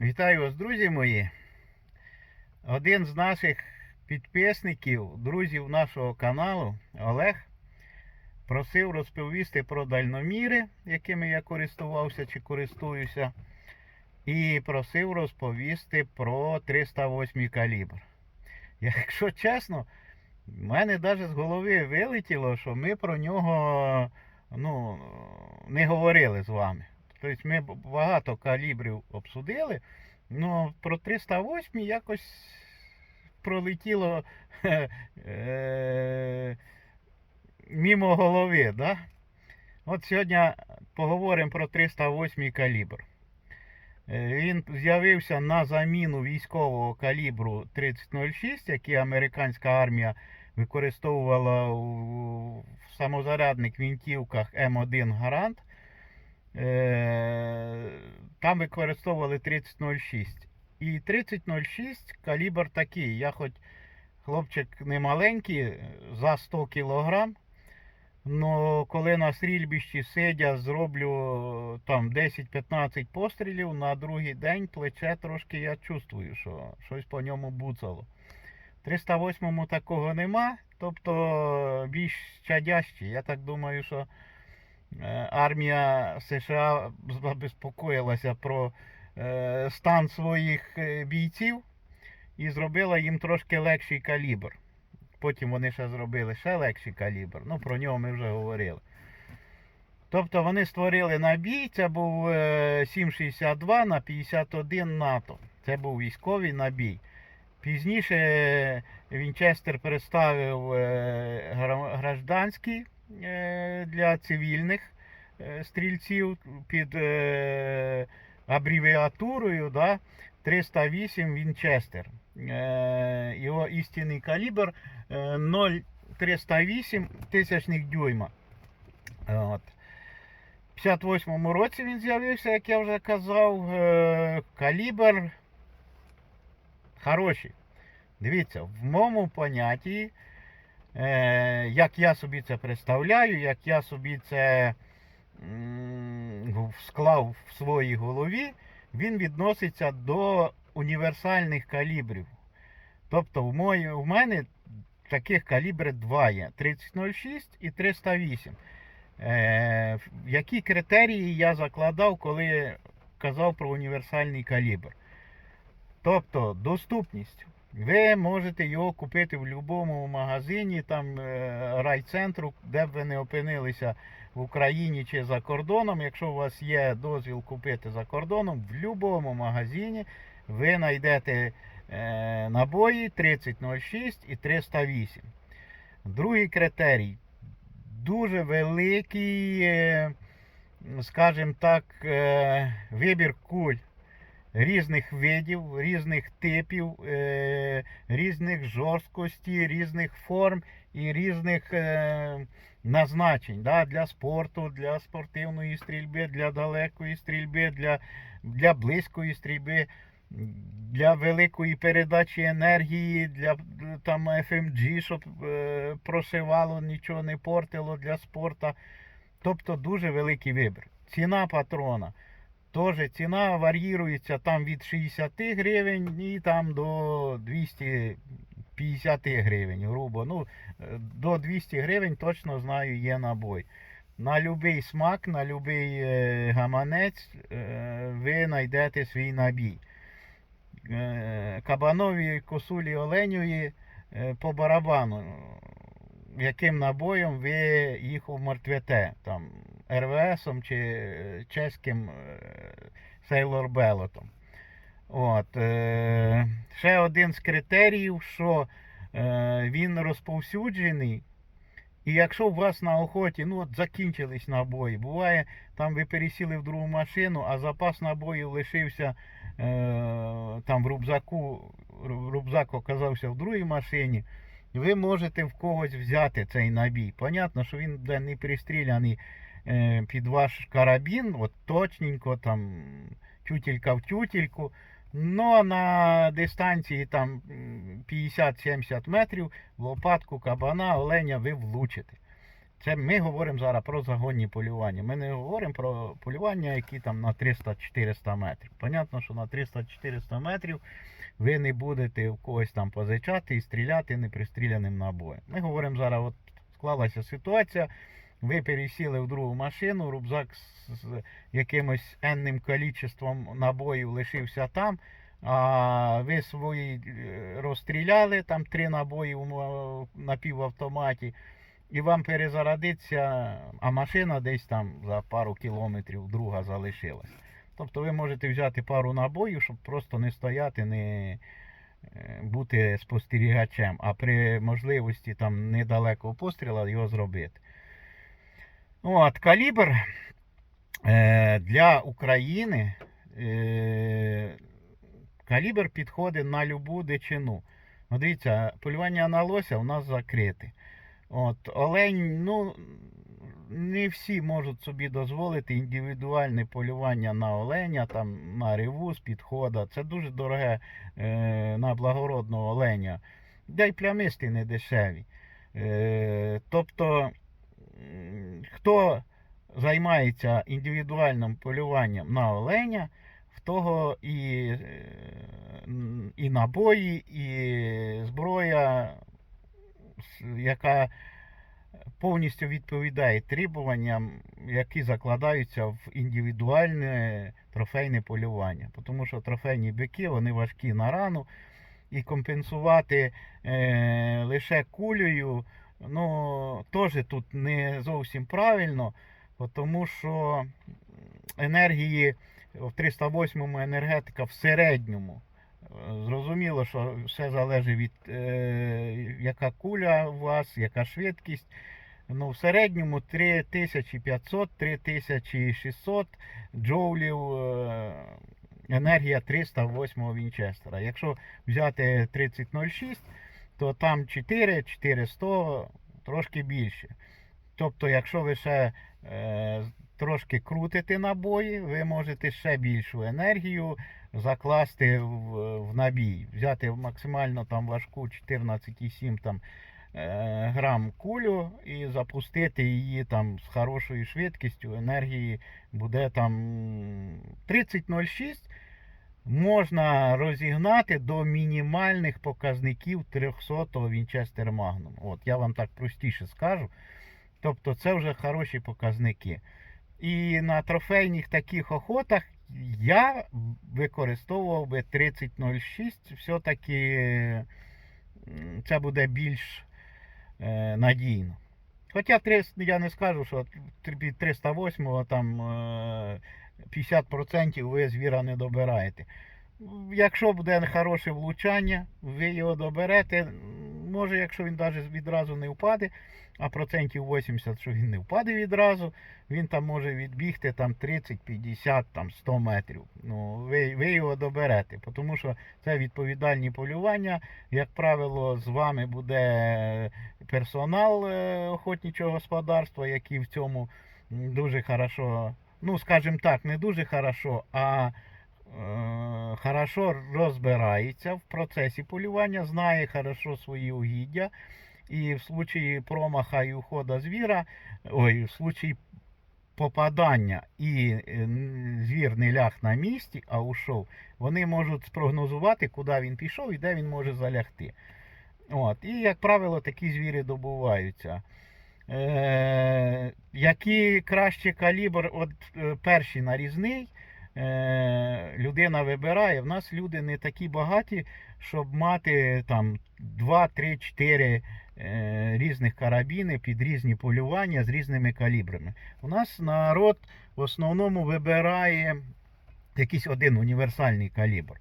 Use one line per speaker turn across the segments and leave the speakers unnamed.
Вітаю вас, друзі мої. Один з наших підписників, друзів нашого каналу, Олег, просив розповісти про дальноміри, якими я користувався чи користуюся, і просив розповісти про 308 калібр. Якщо чесно, в мене навіть з голови вилетіло, що ми про нього ну, не говорили з вами. Тобто ми багато калібрів обсудили, але про 308 якось пролетіло е, мімо голови. Да? От сьогодні поговоримо про 308 калібр. Е, Він з'явився на заміну військового калібру 3006, який американська армія використовувала у самозарядних вінтівках М1 Гарант. Е, Там використовували 3006. І 3006 калібр такий. Я хоч хлопчик не маленький, за 100 кілограм. Но коли на стрільбищі сидя, зроблю там 10-15 пострілів, на другий день плече трошки я чувствую, що щось по ньому буцало. 308 такого нема, тобто більш чадящий. Я так думаю, що армія США забезпокоїлася про е, стан своїх е, бійців і зробила їм трошки легший калібр. Потім вони ще зробили ще легший калібр. Ну, про нього ми вже говорили. Тобто вони створили набій, це був е, 7,62 на 51 НАТО. Це був військовий набій. Пізніше е, Вінчестер представив е, гражданський е, для цивільних е, стрільців під е, абревіатурою да, 308 Вінчестер. Е, Його істинний калібр е, 0,308 тисячних дюйма. От. В 58-му році він з'явився, як я вже казав. Е, Калібр хороший. Дивіться, в моєму понятті, е, як я собі це представляю, як я собі це склав в своїй голові, він відноситься до універсальних калібрів. Тобто в, мої, в мене таких калібрів два є: 3006 і 308. Е, які критерії я закладав, коли казав про універсальний калібр? Тобто доступність. Ви можете його купити в будь-якому магазині, там е, райцентру, де б ви не опинилися в Україні чи за кордоном. Якщо у вас є дозвіл купити за кордоном, в будь-якому магазині ви знайдете е, набої 3006 і 308. Другий критерій дуже великий, е, скажімо так, вибір куль різних видів, різних типів, е, різних жорсткості, різних форм і різних е, назначень да, для спорту, для спортивної стрільби, для далекої стрільби, для, для близької стрільби. Для великої передачі енергії, для там FMG, щоб е, прошивало, нічого не портило для спорту. Тобто дуже великий вибір. Ціна патрона. Теж ціна варіюється там від 60 гривень і там до 250 гривень, грубо. Ну, е, до 200 гривень точно знаю є набой. На будь-який смак, на будь-який гаманець е, ви знайдете свій набій. Е, Кабанові, косулі, оленьої е, по барабану. Яким набоєм ви їх умертвете? Там РВСом чи е, чеським Сейлор Белотом. От, е, ще один з критеріїв, що е, він розповсюджений. І якщо у вас на охоті, ну от закінчились набої, буває, там ви пересіли в другу машину, а запас набоїв лишився е, там в рюкзаку, рюкзак оказався в другій машині, ви можете в когось взяти цей набій. Понятно, що він буде не пристріляний під ваш карабін, от точненько там тютелька в тютельку. Но на дистанції там 50-70 метрів в лопатку кабана, оленя ви влучите. Це ми говоримо зараз про загонні полювання. Ми не говоримо про полювання, які там на 300-400 метрів. Понятно, що на 300-400 метрів ви не будете в когось там позичати і стріляти непристріляним набоєм. Ми говоримо зараз, от склалася ситуація. Ви пересіли в другу машину, рюкзак з, якимось енним кількістю набоїв лишився там. А ви свої е, розстріляли, там три набої м- на півавтоматі, і вам перезарядиться, а машина десь там за пару кілометрів друга залишилась. Тобто ви можете взяти пару набоїв, щоб просто не стояти, не е, бути спостерігачем, а при можливості там недалекого постріла його зробити. От, калібр е, для України. Е, калібр підходить на любу дичину. Ну, дивіться, полювання на лося у нас закрите. От, олень, ну, не всі можуть собі дозволити індивідуальне полювання на оленя, там, на реву з підхода. Це дуже дороге е, на благородного оленя. Да й плямисти не дешеві. Е, тобто, хто займається індивідуальним полюванням на оленя, в того і, е, і набої, і зброя, яка повністю відповідає требуванням, які закладаються в індивідуальне трофейне полювання. Тому що трофейні бики вони важкі на рану, і компенсувати е, лише кулею, ну, теж тут не зовсім правильно, тому що енергії в 308 енергетика в середньому. Зрозуміло, що все залежить від е, яка куля у вас, яка швидкість. Ну, в середньому 3500-3600 джоулів е, енергія 308 Вінчестера. Якщо взяти 3006, то там 4, 400, трошки більше. Тобто, якщо ви ще е, трошки крутите набої, ви можете ще більшу енергію закласти в, в набій. Взяти максимально там важку 14,7 там, е, грам кулю і запустити її там з хорошою швидкістю. Енергії буде там 30,06 можна розігнати до мінімальних показників 300-го Вінчестер Magnum. От, я вам так простіше скажу. Тобто це вже хороші показники. І на трофейних таких охотах я використовував би 3006. Все-таки це буде більш е, надійно. Хоча 300, я не скажу, що від 308 там е, 50% ви звіра не добираєте. Якщо буде хороше влучання, ви його доберете. Може, якщо він навіть відразу не впаде, а процентів 80, що він не впаде відразу, він там може відбігти там 30, 50, там 100 метрів. Ну, ви, ви його доберете, тому що це відповідальні полювання. Як правило, з вами буде персонал е, охотничого господарства, який в цьому дуже хорошо, ну, скажімо так, не дуже хорошо, а е, хорошо розбирається в процесі полювання, знає хорошо свої угіддя. І в случаї промаха і уходу звіра, ой, в случаї попадання і е, звір не ляг на місці, а ушов, вони можуть спрогнозувати, куди він пішов і де він може залягти. От. І, як правило, такі звірі добуваються. Е, які краще калібр, от е, перший нарізний, е, людина вибирає. В нас люди не такі багаті, щоб мати там 2, 3, 4 е, різних карабіни під різні полювання з різними калібрами. У нас народ в основному вибирає якийсь один універсальний калібр.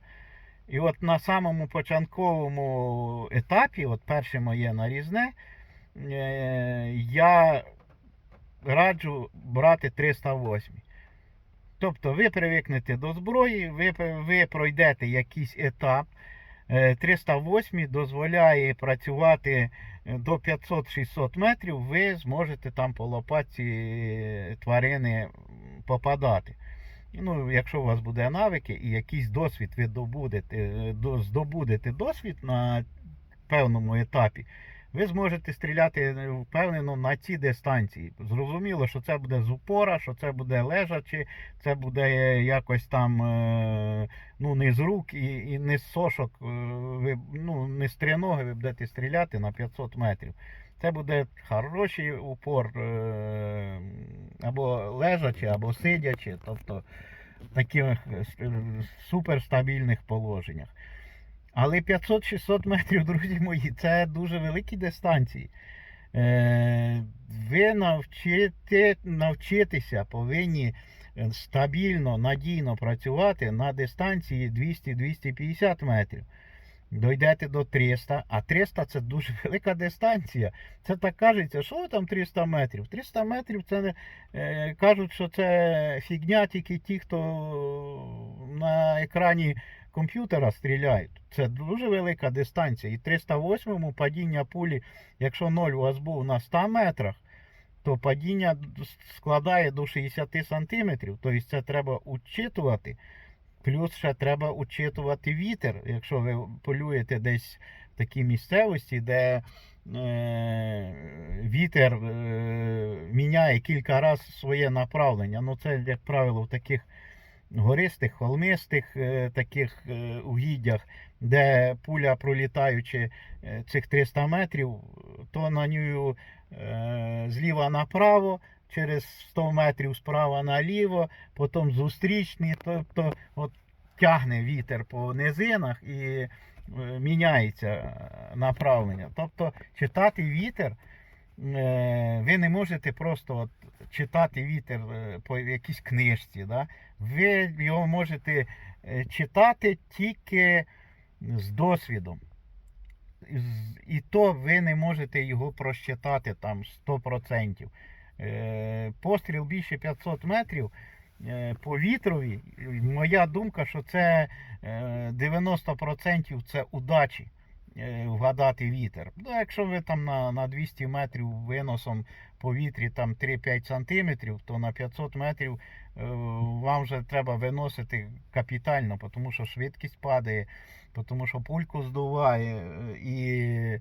І от на самому початковому етапі, от перше моє нарізне, я раджу брати 308. Тобто ви привикнете до зброї, ви, ви пройдете якийсь етап. Е, 308 дозволяє працювати е, до 500-600 метрів, ви зможете там по лопатці е, тварини попадати. Ну, якщо у вас буде навики і якийсь досвід ви добудете, е, здобудете досвід на певному етапі, ви зможете стріляти е, впевнено на ці дистанції. Зрозуміло, що це буде з упора, що це буде лежачи, це буде е, якось там е, ну, не з рук і, і не з сошок, ви, ну, не з триноги ви будете стріляти на 500 метрів. Це буде хороший упор або лежачи, або сидячи, тобто в таких суперстабільних положеннях. Але 500-600 метрів, друзі мої, це дуже великі дистанції. Е, ви навчите, навчитися повинні е, стабільно, надійно працювати на дистанції 200-250 метрів. Дойдете до 300, а 300 це дуже велика дистанція. Це так кажеться, що там 300 метрів? 300 метрів це не е, кажуть, що це фігня тільки ті, хто на екрані комп'ютера стріляють. Це дуже велика дистанція. І 308 падіння пулі, якщо 0 у вас був на 100 метрах, то падіння складає до 60 сантиметрів. Тобто це треба учитувати. Плюс ще треба учитувати вітер, якщо ви полюєте десь в такій місцевості, де е, вітер е, міняє кілька разів своє направлення. Ну це, як правило, в таких гористих, холмистих е, таких е, угіддях, де пуля пролітаючи е, цих 300 метрів, то на нього е, зліва направо, через 100 метрів справа наліво, потім зустрічний, тобто от тягне вітер по низинах і е, міняється е, направлення. Тобто читати вітер е, ви не можете просто от читати вітер по якійсь книжці. Да? Ви його можете читати тільки з досвідом. І то ви не можете його просчитати там 100%. Е, Постріл більше 500 метрів е, по вітрові. Моя думка, що це е, 90% це удачі е, вгадати вітер. Ну, якщо ви там на, на 200 метрів виносом по вітрі там 3-5 сантиметрів, то на 500 метрів е, вам вже треба виносити капітально, тому що швидкість падає, тому що пульку здуває, е, і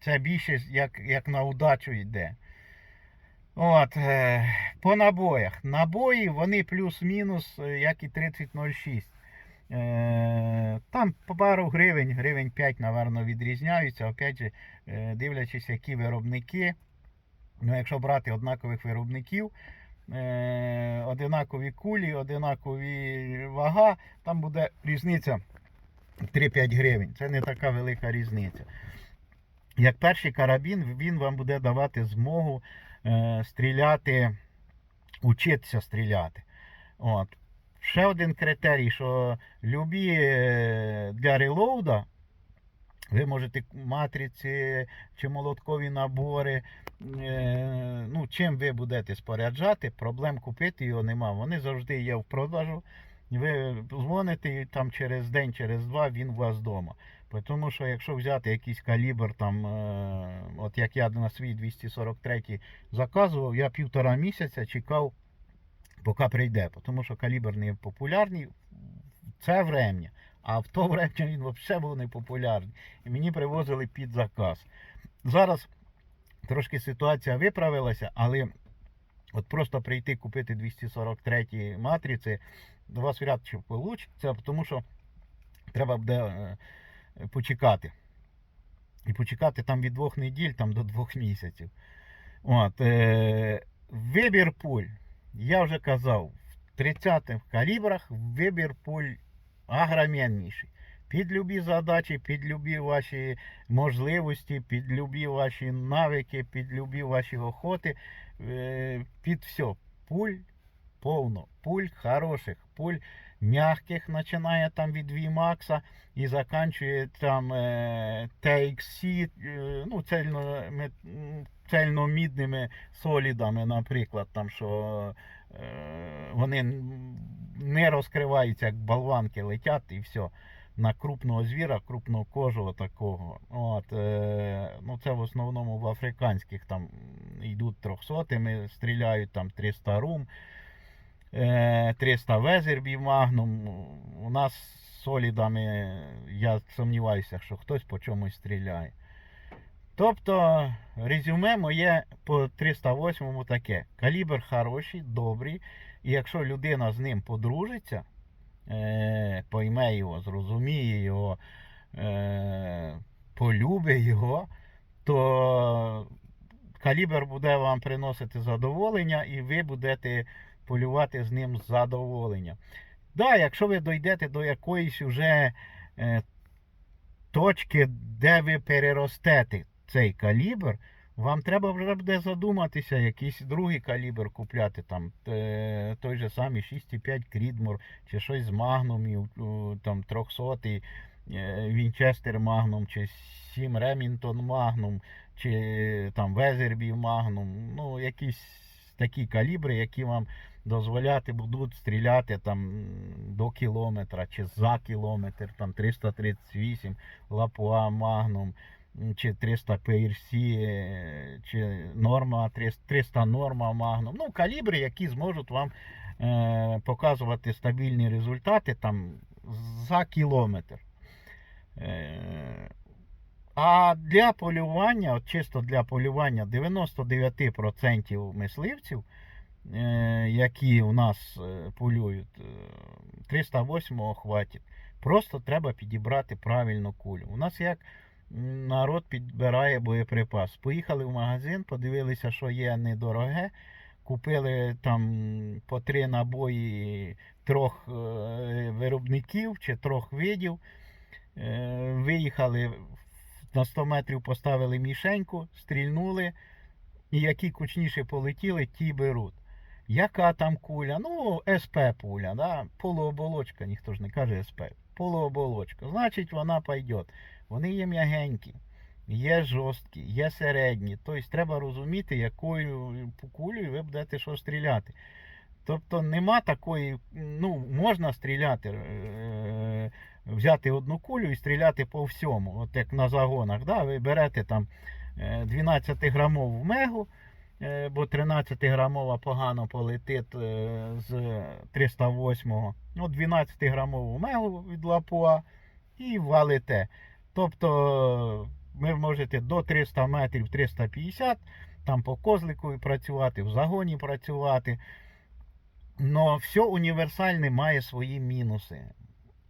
це більше як, як на удачу йде. От, е, по набоях. Набої вони плюс-мінус, е, як і 3006. Е, там по пару гривень, гривень 5, напевно, відрізняються. Опять же, дивлячись, які виробники. Ну, якщо брати однакових виробників, одинакові кулі, одинакові вага, там буде різниця 3-5 гривень. Це не така велика різниця. Як перший карабін, він вам буде давати змогу стріляти, учитися стріляти. От. Ще один критерій, що любі е, для релоуда ви можете матриці чи молоткові набори. е, Ну, чим ви будете споряджати, проблем купити його нема. Вони завжди є в продажу. Ви дзвоните і там через день, через два він у вас вдома. Тому що якщо взяти якийсь калібр, там, е, от як я на свій 243 заказував, я півтора місяця чекав, поки прийде. Тому що калібр не популярний в це врем'я. А в то врем'я він взагалі був не популярний. І мені привозили під заказ. Зараз трошки ситуація виправилася, але от просто прийти купити 243 матриці, до вас вряд чи вийде, тому що треба буде е, почекати. І почекати там від двох неділь там, до двох місяців. От, е, вибір пуль. Я вже казав, в 30-х калібрах вибір пуль агромінніший. Під любі задачі, під любі ваші можливості, під любі ваші навики, під любі ваші охоти, е, під все. Пуль повно. Пуль хороших, пуль м'яких, починає там від VMAX і заканчує там е, TXC, е, ну, цельно, цельномідними солідами, наприклад, там, що е, вони не розкриваються, як болванки летять і все. На крупного звіра, крупного кожого такого. От, е, ну це в основному в африканських там йдуть трьохсотими, стріляють там 300 рум, 300 везербі магнум. У нас з солідами я сумніваюся, що хтось по чомусь стріляє. Тобто резюме моє по 308 таке. Калібр хороший, добрий. І якщо людина з ним подружиться, е, пойме його, зрозуміє його, е, полюбить його, то калібр буде вам приносити задоволення і ви будете полювати з ним з задоволенням. Да, якщо ви дійдете до якоїсь уже е, точки, де ви переростете цей калібр, вам треба вже буде задуматися, якийсь другий калібр купляти, там е, той же самий 6,5 Крідмор, чи щось з магнумів, там 300 Вінчестер Магнум, чи 7 Ремінтон Магнум, чи там Везербі Магнум, ну якісь такі калібри, які вам дозволяти будуть стріляти там до кілометра чи за кілометр, там 338 Лапуа Магнум, чи 300 PRC, е, чи норма 300, 300 норма Магнум. Ну, калібри, які зможуть вам е, показувати стабільні результати там за кілометр. Е, а для полювання, от чисто для полювання 99% мисливців, які у нас е, полюють, е, 308-го хватить. Просто треба підібрати правильну кулю. У нас як народ підбирає боєприпас. Поїхали в магазин, подивилися, що є недороге. Купили там по три набої трьох е, виробників чи трьох видів. Е, Виїхали на 100 метрів, поставили мішеньку, стрільнули, і які кучніше полетіли, ті беруть. Яка там куля? Ну, СП пуля, да? полуоболочка, ніхто ж не каже СП. Полуоболочка. Значить, вона пойде. Вони є м'ягенькі, є жорсткі, є середні. Тобто треба розуміти, якою кулею ви будете що стріляти. Тобто нема такої, ну, можна стріляти, е, взяти одну кулю і стріляти по всьому. От як на загонах. Да? Ви берете там 12-грамову мегу, е, бо 13-грамова погано полетить е, з 308-го. Ну, 12-грамову мегу від лапуа і валите. Тобто ви можете до 300 метрів 350 там по козлику працювати, в загоні працювати. Но все універсальне має свої мінуси.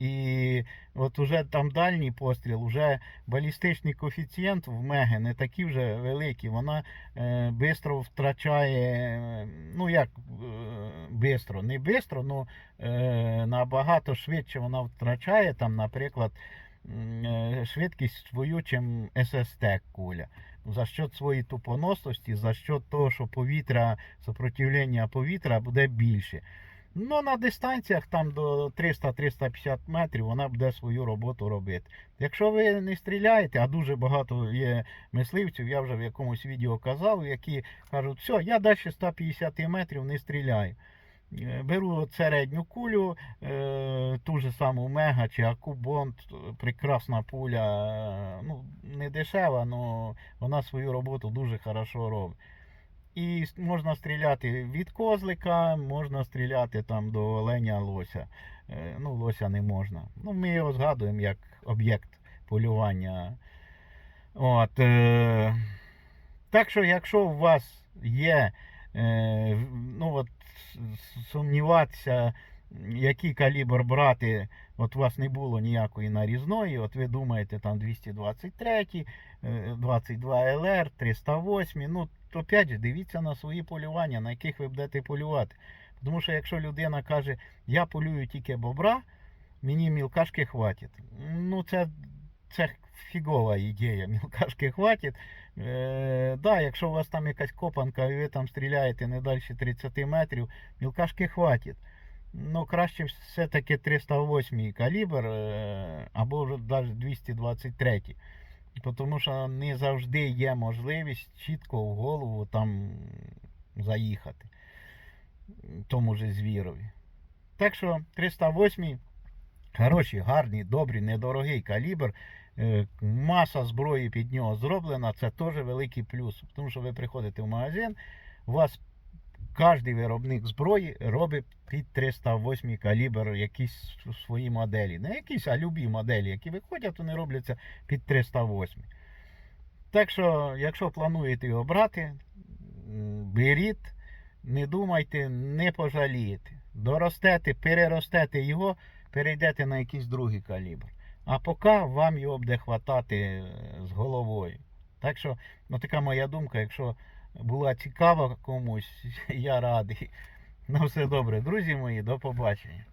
І от уже там дальній постріл, уже балістичний коефіцієнт в Меги не такий вже великий. Вона е, бистро втрачає, е, ну як е, бистро, не бистро, але е, набагато швидше вона втрачає, там, наприклад, е, швидкість свою, чим ССТ куля. За счет своєї тупоносності, за счет того, що повітря, сопротивлення повітря буде більше. Ну, на дистанціях там до 300-350 метрів вона буде свою роботу робити. Якщо ви не стріляєте, а дуже багато є мисливців, я вже в якомусь відео казав, які кажуть, все, я далі 150 метрів не стріляю. Е, Беру середню кулю, е, ту ж саму Мега чи Акубонд, прекрасна пуля, е, ну, не дешева, але вона свою роботу дуже хорошо робить. І можна стріляти від козлика, можна стріляти там до оленя лося. Е, Ну, лося не можна. Ну, ми його згадуємо як об'єкт полювання. От, е, так що, якщо у вас є е, ну, от, сумніватися, який калібр брати, от у вас не було ніякої нарізної, от ви думаєте там 223, е, 22 ЛР, 308, ну, то опять же, дивіться на свої полювання, на яких ви будете полювати. Тому що якщо людина каже, я полюю тільки бобра, мені мілкашки хватить. Ну, це, це фігова ідея, мілкашки хватить. Е, да, якщо у вас там якась копанка і ви там стріляєте не далі 30 метрів, мілкашки хватить. Ну, краще все-таки 308 калібр е, або вже навіть 223. Тому що не завжди є можливість чітко в голову там заїхати тому же звірові. Так що 308 хороший, гарний, добрий, недорогий калібр. Е, Маса зброї під нього зроблена, це теж великий плюс. Тому що ви приходите в магазин, у вас кожен виробник зброї робить під 308 калібр якісь свої моделі. Не якісь, а любі моделі, які виходять, вони робляться під 308. Так що, якщо плануєте його брати, беріть, не думайте, не пожалієте. Доростете, переростете його, перейдете на якийсь другий калібр. А поки вам його буде хватати е, з головою. Так що, ну така моя думка, якщо була цікава комусь, я радий. Ну все добре, друзі мої, до побачення.